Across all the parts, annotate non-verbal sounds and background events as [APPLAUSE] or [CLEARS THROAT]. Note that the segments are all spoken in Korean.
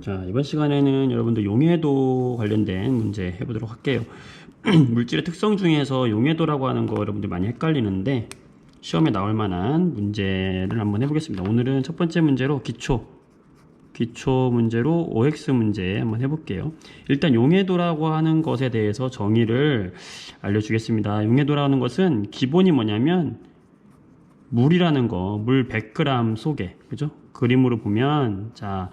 자, 이번 시간에는 여러분들 용해도 관련된 문제 해보도록 할게요. [CLEARS THROAT] 물질의 특성 중에서 용해도라고 하는 거 여러분들 많이 헷갈리는데 시험에 나올 만한 문제를 한번 해보겠습니다. 오늘은 첫 번째 문제로 기초, 기초 문제로 OX 문제 한번 해볼게요. 일단 용해도라고 하는 것에 대해서 정의를 알려주겠습니다. 용해도라는 것은 기본이 뭐냐면 물이라는 거, 물 100g 속에, 그죠? 그림으로 보면, 자,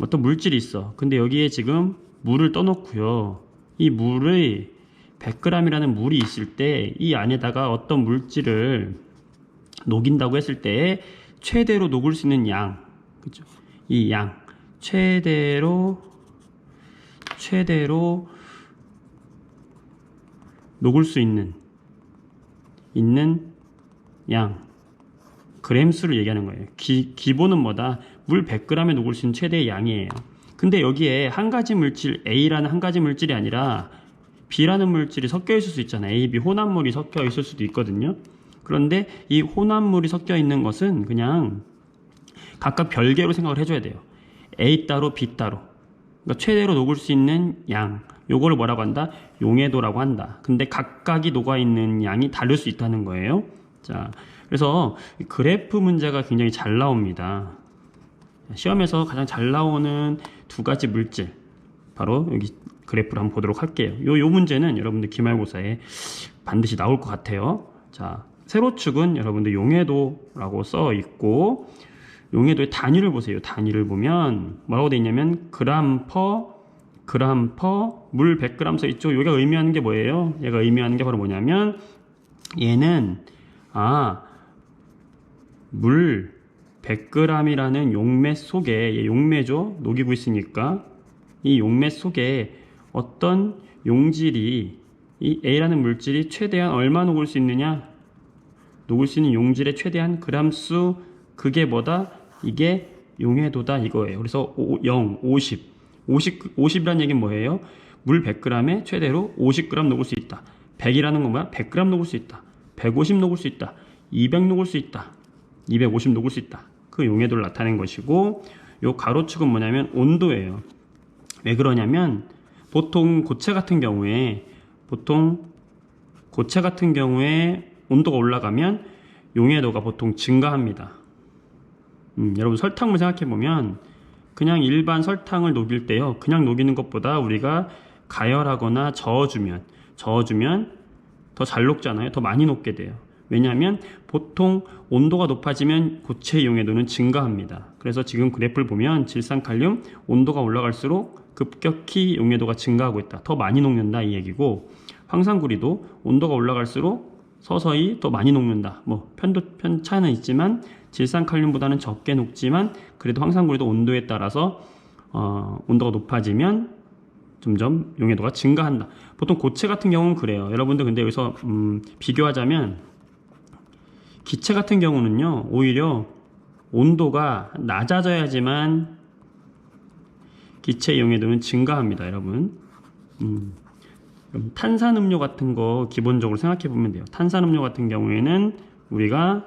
어떤 물질이 있어. 근데 여기에 지금 물을 떠놓고요. 이 물의 100g이라는 물이 있을 때 이 안에다가 어떤 물질을 녹인다고 했을 때 최대로 녹을 수 있는 양, 그죠? 이 양, 최대로, 최대로 녹을 수 있는, 있는 양. 그램 수를 얘기하는 거예요. 기, 기본은 뭐다? 물 100g에 녹을 수 있는 최대의 양이에요. 근데 여기에 한 가지 물질 A라는 한 가지 물질이 아니라 B라는 물질이 섞여 있을 수 있잖아요. A, B 혼합물이 섞여 있을 수도 있거든요. 그런데 이 혼합물이 섞여 있는 것은 그냥 각각 별개로 생각을 해줘야 돼요. A 따로 B 따로. 그러니까 최대로 녹을 수 있는 양. 요거를 뭐라고 한다? 용해도라고 한다. 근데 각각이 녹아 있는 양이 다를 수 있다는 거예요. 자, 그래서 이 그래프 문제가 굉장히 잘 나옵니다. 시험에서 가장 잘 나오는 두 가지 물질. 바로 여기 그래프를 한번 보도록 할게요. 요, 요 문제는 여러분들 기말고사에 반드시 나올 것 같아요. 자, 세로축은 여러분들 용해도라고 써 있고, 용해도의 단위를 보세요. 단위를 보면 뭐라고 돼 있냐면 그람 퍼 그람 퍼 물 100g 써 있죠. 여기가 의미하는 게 뭐예요? 얘가 의미하는 게 바로 뭐냐면 얘는 아 물 100g이라는 용매 속에 얘 용매죠. 녹이고 있으니까 이 용매 속에 어떤 용질이 이 A라는 물질이 최대한 얼마 녹을 수 있느냐? 녹을 수 있는 용질의 최대한 그람수 그게 뭐다? 이게 용해도다 이거예요. 그래서 0, 50. 50 50이라는 얘기는 뭐예요? 물 100g에 최대로 50g 녹을 수 있다. 100이라는 건 뭐야? 100g 녹을 수 있다. 150 녹을 수 있다. 200 녹을 수 있다. 250 녹을 수 있다. 그 용해도를 나타낸 것이고 요 가로축은 뭐냐면 온도예요. 왜 그러냐면 보통 고체 같은 경우에 보통 고체 같은 경우에 온도가 올라가면 용해도가 보통 증가합니다. 음, 여러분 설탕물 생각해 보면 그냥 일반 설탕을 녹일 때요. 그냥 녹이는 것보다 우리가 가열하거나 저어주면 저어주면 더 잘 녹잖아요. 더 많이 녹게 돼요. 왜냐하면 보통 온도가 높아지면 고체 용해도는 증가합니다. 그래서 지금 그래프를 보면 질산칼륨 온도가 올라갈수록 급격히 용해도가 증가하고 있다. 더 많이 녹는다 이 얘기고 황산구리도 온도가 올라갈수록 서서히 더 많이 녹는다. 뭐 편도 편 차는 있지만 질산칼륨보다는 적게 녹지만 그래도 황산구리도 온도에 따라서 어, 온도가 높아지면 점점 용해도가 증가한다. 보통 고체 같은 경우는 그래요. 여러분들 근데 여기서 음, 비교하자면 기체 같은 경우는요 오히려 온도가 낮아져야지만 기체 용해도는 증가합니다, 여러분. 음. 탄산음료 같은 거 기본적으로 생각해 보면 돼요. 탄산음료 같은 경우에는 우리가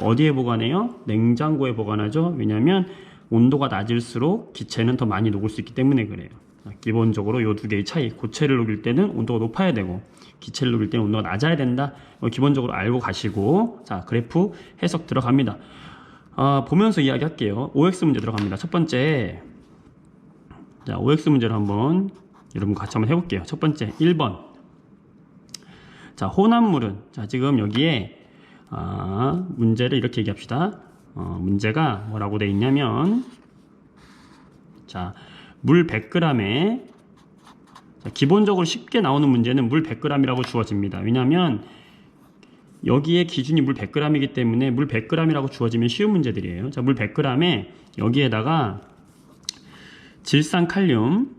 어디에 보관해요? 냉장고에 보관하죠. 왜냐하면 온도가 낮을수록 기체는 더 많이 녹을 수 있기 때문에 그래요. 기본적으로 이 두 개의 차이. 고체를 녹일 때는 온도가 높아야 되고 기체를 녹일 때는 온도가 낮아야 된다. 어, 기본적으로 알고 가시고 자 그래프 해석 들어갑니다. 아, 보면서 이야기할게요. OX 문제 들어갑니다. 첫 번째 자 OX 문제를 한번 여러분 같이 한번 해볼게요. 첫 번째 1번 자 혼합물은 자 지금 여기에 아, 문제를 이렇게 얘기합시다. 어, 문제가 뭐라고 돼 있냐면 자, 물 100g에 자, 기본적으로 쉽게 나오는 문제는 물 100g이라고 주어집니다. 왜냐하면 여기에 기준이 물 100g이기 때문에 물 100g이라고 주어지면 쉬운 문제들이에요. 자, 물 100g에 여기에다가 질산칼륨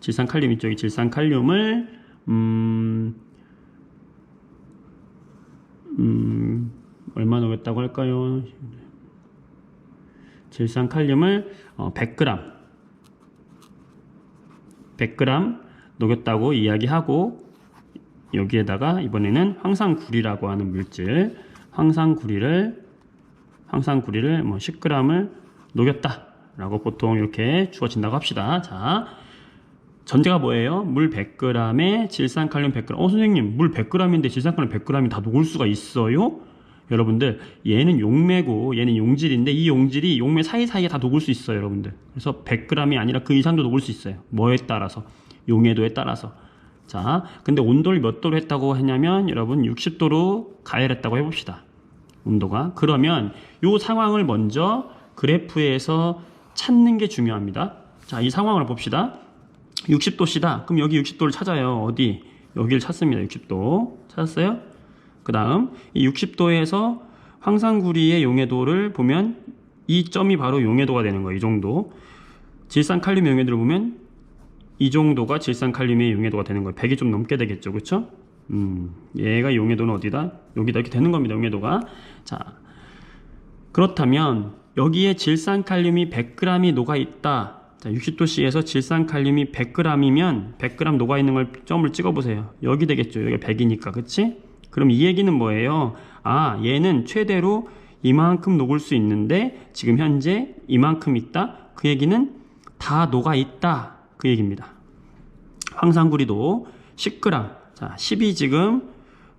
질산칼륨 이쪽에 질산칼륨을 음, 음, 얼마 넣었다고 할까요? 질산칼륨을 어, 100g 100g 녹였다고 이야기하고 여기에다가 이번에는 황산구리라고 하는 물질 황산구리를 황산구리를 뭐 10g을 녹였다 라고 보통 이렇게 주어진다고 합시다. 자, 전제가 뭐예요? 물 100g에 질산칼륨 100g. 어, 선생님, 물 100g인데 질산칼륨 100g이 다 녹을 수가 있어요? 여러분들, 얘는 용매고 얘는 용질인데 이 용질이 용매 사이사이에 다 녹을 수 있어요, 여러분들. 그래서 100g이 아니라 그 이상도 녹을 수 있어요. 뭐에 따라서? 용해도에 따라서. 자, 근데 온도를 몇 도로 했다고 했냐면 여러분 60도로 가열했다고 해봅시다. 온도가. 그러면 이 상황을 먼저 그래프에서 찾는 게 중요합니다. 자, 이 상황을 봅시다. 60도씨다. 그럼 여기 60도를 찾아요. 어디? 여기를 찾습니다. 60도. 찾았어요? 그 다음, 이 60도에서 황산구리의 용해도를 보면 이 점이 바로 용해도가 되는 거예요. 이 정도. 질산칼륨 용해도를 보면 이 정도가 질산칼륨의 용해도가 되는 거예요. 100이 좀 넘게 되겠죠. 그쵸? 음, 얘가 용해도는 어디다? 여기다 이렇게 되는 겁니다. 용해도가. 자, 그렇다면 여기에 질산칼륨이 100g이 녹아 있다. 자, 60도씨에서 질산칼륨이 100g이면 100g 녹아 있는 걸 점을 찍어 보세요. 여기 되겠죠. 여기 100이니까. 그치? 그럼 이 얘기는 뭐예요? 아, 얘는 최대로 이만큼 녹을 수 있는데 지금 현재 이만큼 있다. 그 얘기는 다 녹아 있다. 그 얘기입니다. 황산구리도 10g. 자, 10이 지금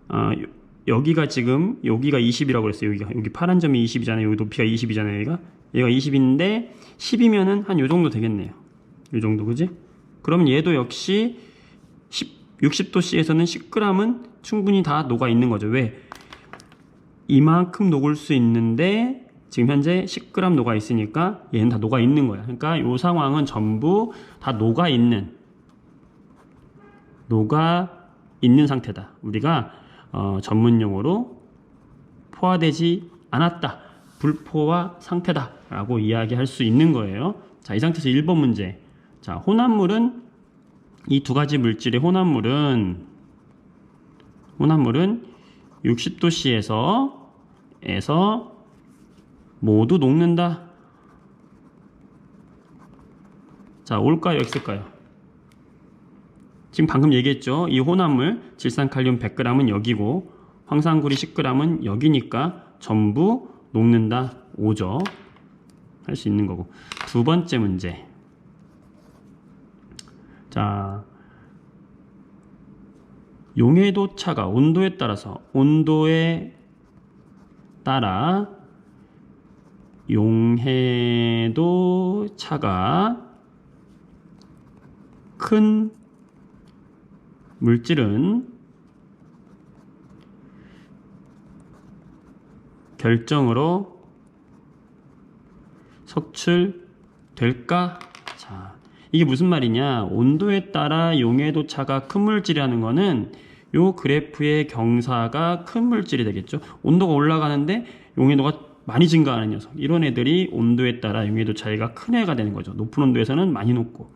어, 요- 여기가 지금 여기가 20이라고 그랬어요. 여기가 여기 파란 점이 20이잖아요. 여기 높이가 20이잖아요. 얘가 얘가 20인데 10이면은 한 요 정도 되겠네요. 요 정도 그지? 그럼 얘도 역시 10, 60도씨에서는 10g은 충분히 다 녹아 있는 거죠. 왜? 이만큼 녹을 수 있는데 지금 현재 10g 녹아 있으니까 얘는 다 녹아 있는 거야. 그러니까 이 상황은 전부 다 녹아 있는 녹아 있는 상태다. 우리가 어, 전문 용어로 포화되지 않았다. 불포화 상태다라고 이야기할 수 있는 거예요. 자, 이 상태에서 1번 문제. 자, 혼합물은 이 두 가지 물질의 혼합물은 혼합물은 60도씨에서 에서 모두 녹는다. 자, 올까요? X일까요? 지금 방금 얘기했죠. 이 혼합물 질산칼륨 100g은 여기고 황산구리 10g은 여기니까 전부 녹는다. 5죠. 할 수 있는 거고. 두 번째 문제. 자, 용해도 차가 온도에 따라서 온도에 따라 용해도 차가 큰 물질은 결정으로 석출될까? 자, 이게 무슨 말이냐? 온도에 따라 용해도 차가 큰 물질이라는 거는 요 그래프의 경사가 큰 물질이 되겠죠. 온도가 올라가는데 용해도가 많이 증가하는 녀석. 이런 애들이 온도에 따라 용해도 차이가 큰 애가 되는 거죠. 높은 온도에서는 많이 녹고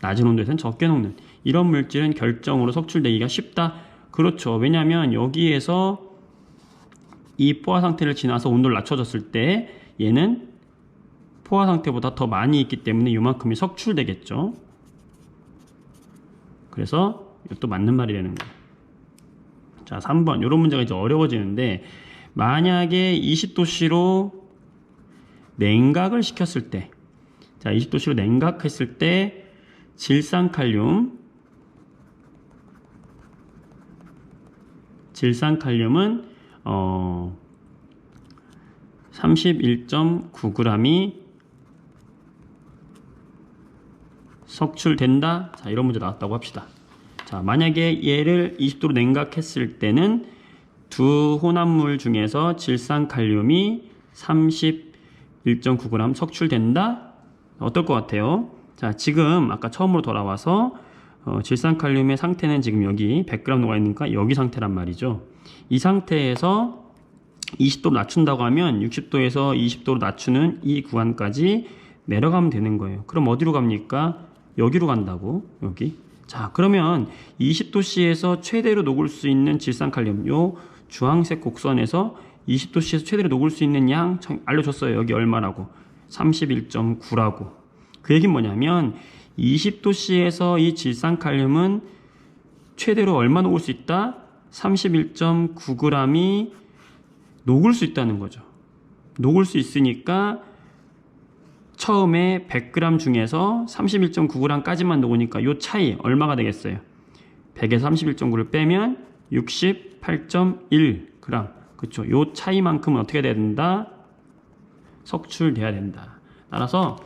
낮은 온도에서는 적게 녹는 이런 물질은 결정으로 석출되기가 쉽다. 그렇죠. 왜냐하면 여기에서 이 포화 상태를 지나서 온도를 낮춰졌을 때 얘는 포화 상태보다 더 많이 있기 때문에 이만큼이 석출되겠죠. 그래서 이것도 맞는 말이 되는 거예요. 자, 3번. 이런 문제가 이제 어려워지는데 만약에 20도씨로 냉각을 시켰을 때 자, 20도씨로 냉각했을 때 질산칼륨 질산칼륨은 어 31.9g이 석출된다. 자, 이런 문제 나왔다고 합시다. 자, 만약에 얘를 20도로 냉각했을 때는 두 혼합물 중에서 질산칼륨이 31.9g 석출된다? 어떨 것 같아요? 자, 지금 아까 처음으로 돌아와서 어, 질산칼륨의 상태는 지금 여기 100g 녹아 있으니까 여기 상태란 말이죠. 이 상태에서 20도로 낮춘다고 하면 60도에서 20도로 낮추는 이 구간까지 내려가면 되는 거예요. 그럼 어디로 갑니까? 여기로 간다고. 여기. 자, 그러면 20도씨에서 최대로 녹을 수 있는 질산칼륨 요 주황색 곡선에서 20도씨에서 최대로 녹을 수 있는 양 청- 알려줬어요. 여기 얼마라고? 31.9라고. 그 얘기는 뭐냐면 20도씨에서 이 질산칼륨은 최대로 얼마 녹을 수 있다? 31.9g이 녹을 수 있다는 거죠. 녹을 수 있으니까 처음에 100g 중에서 31.9g까지만 녹으니까 요 차이 얼마가 되겠어요? 100에서 31.9를 빼면 68.1g. 그쵸? 요 차이만큼은 어떻게 돼야 된다? 석출돼야 된다. 따라서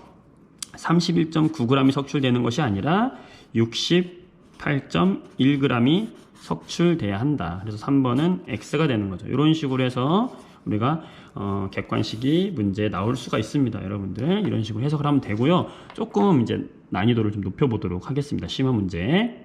31.9g이 석출되는 것이 아니라 68.1g이 석출돼야 한다. 그래서 3번은 X가 되는 거죠. 이런 식으로 해서 우리가 어, 객관식이 문제에 나올 수가 있습니다. 여러분들 이런 식으로 해석을 하면 되고요. 조금 이제 난이도를 좀 높여보도록 하겠습니다. 심화 문제.